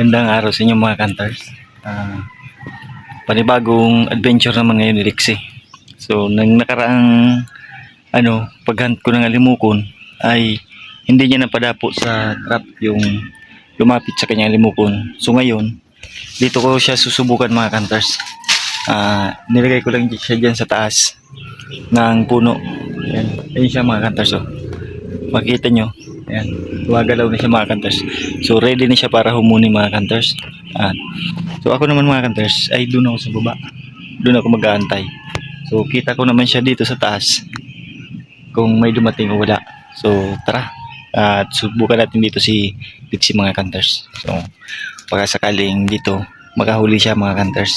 Magandang araw sa inyo mga kantars. Ah, panibagong adventure naman ngayon ni Lexi. So, nang nakaraang ano, paghunt ko ng alimukon ay hindi niya napadapo sa trap yung lumapit sa kanyang alimukon. So ngayon, dito ko siya susubukan mga kantars. Ah, nilagay ko lang siya dyan sa taas ng puno. Ayan, Ayan siya mga kantars. Oh. Makita nyo. Ayan. Gumagalaw na siya mga kantars. So ready na siya para humuni mga kantars. Ah. So ako naman mga kantars ay doon ako sa baba. Doon ako mag-aantay. So kita ko naman siya dito sa taas. Kung may dumating o wala. So tara. At subukan natin dito si Pixie mga kantars. So baka sakaling dito makahuli siya mga kantars.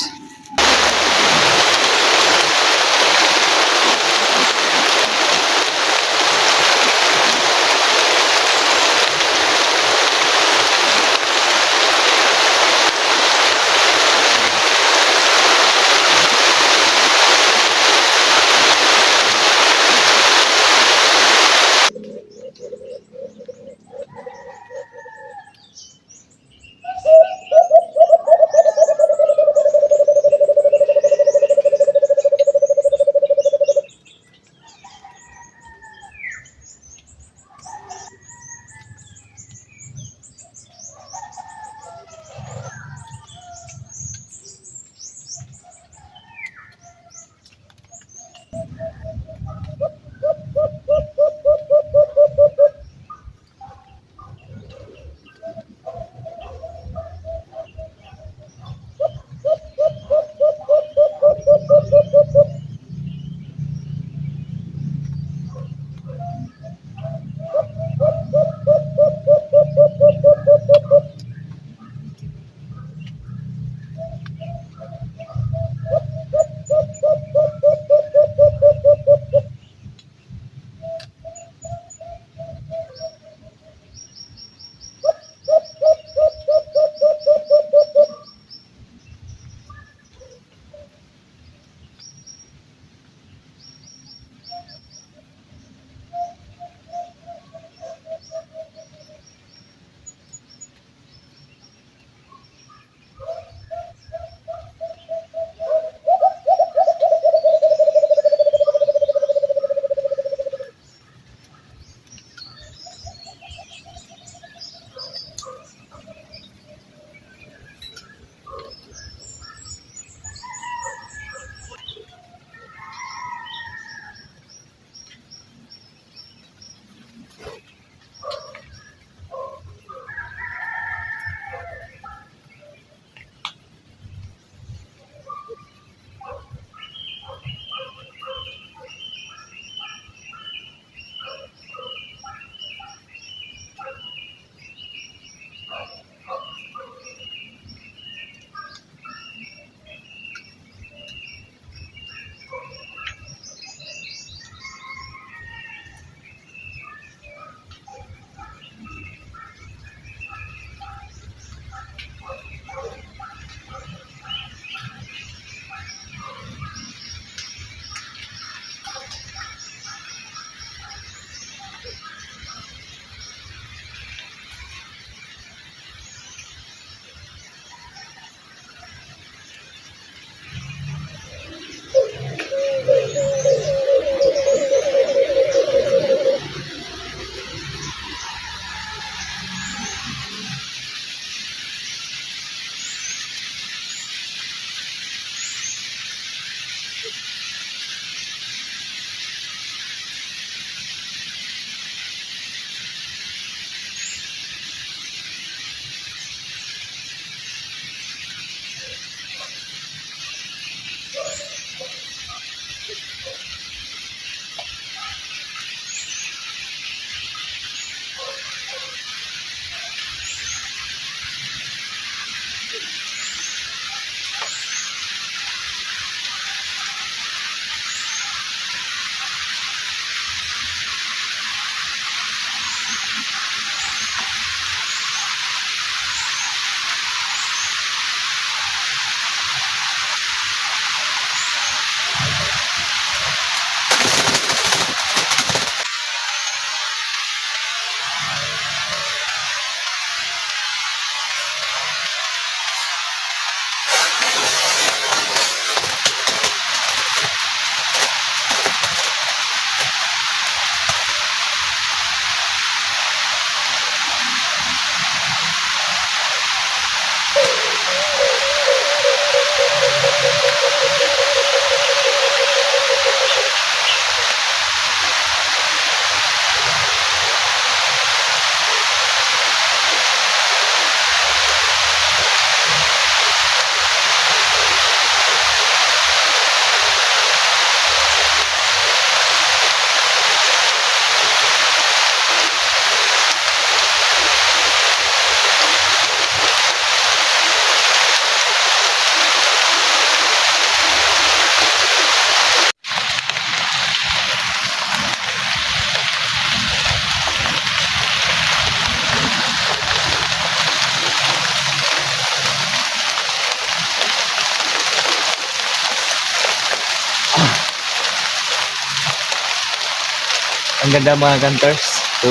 Ganda mga hunters. So,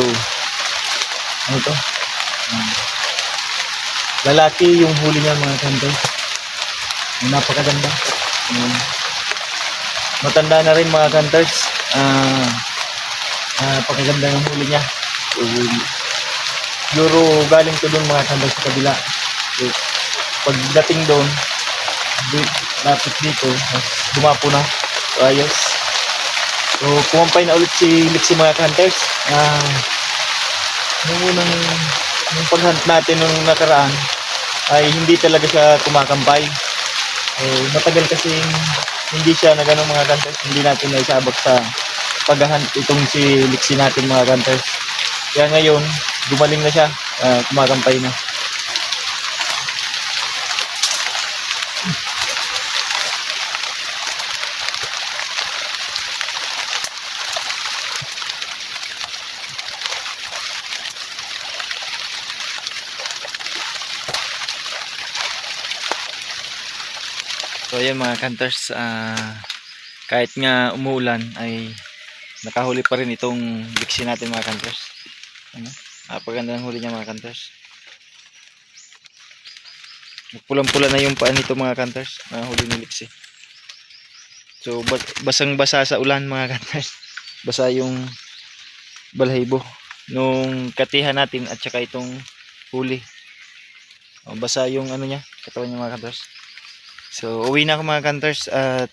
ano to? Lalaki yung huli niya mga hunters. Napakaganda. Hmm. Matanda na rin mga hunters. Ah, napakaganda ng huli niya. So, siguro galing to doon mga hunters sa kabila. So, pagdating doon, lapit dito, dumapo na. So, ayos. So, kumampay na ulit si Lixie mga hunters. Ah, nung unang nung pag-hunt natin nung nakaraan ay hindi talaga siya kumakampay. So, matagal kasi hindi siya na ganun mga hunters. Hindi natin naisabak sa pag-hunt itong si Lixie natin mga hunters. Kaya ngayon, gumaling na siya. ah, kumakampay na. Ayan mga hunters, ah, kahit nga umuulan ay nakahuli pa rin itong biksi natin mga hunters. Ano? Napaganda ng huli niya mga hunters. Pulang-pula na yung paan nito mga hunters, na huli ni Lixie. So bas- basang-basa sa ulan mga hunters. Basa yung balahibo nung katihan natin at saka itong huli. O, basa yung ano niya, katawan niya mga hunters. So, uwi na ako mga hunters at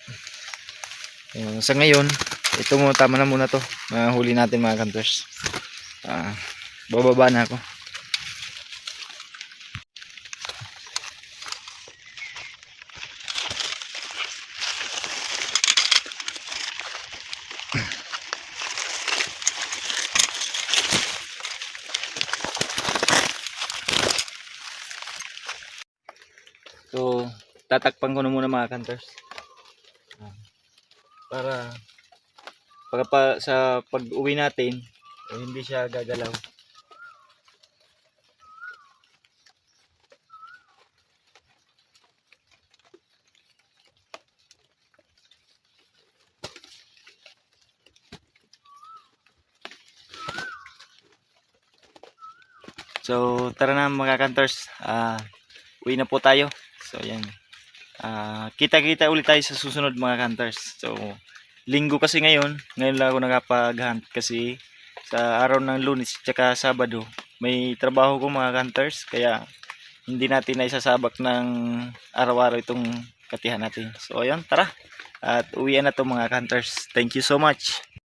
uh, sa ngayon, ito mo tama na muna to. Mga huli natin mga hunters. Ah, bababa na ako. So, tatakpan ko na muna mga hunters. Ah, Para pagka pa, sa pag-uwi natin, eh, hindi siya gagalaw. So, tara na mga hunters. Ah, uwi na po tayo. So, yan. Ah, kita-kita ulit tayo sa susunod mga hunters. So, linggo kasi ngayon. Ngayon lang ako nakapag-hunt kasi sa araw ng lunes tsaka sabado may trabaho ko mga hunters. Kaya hindi natin na isasabak ng araw-araw itong katihan natin. So, ayan, tara. At uwian na to mga hunters. Thank you so much.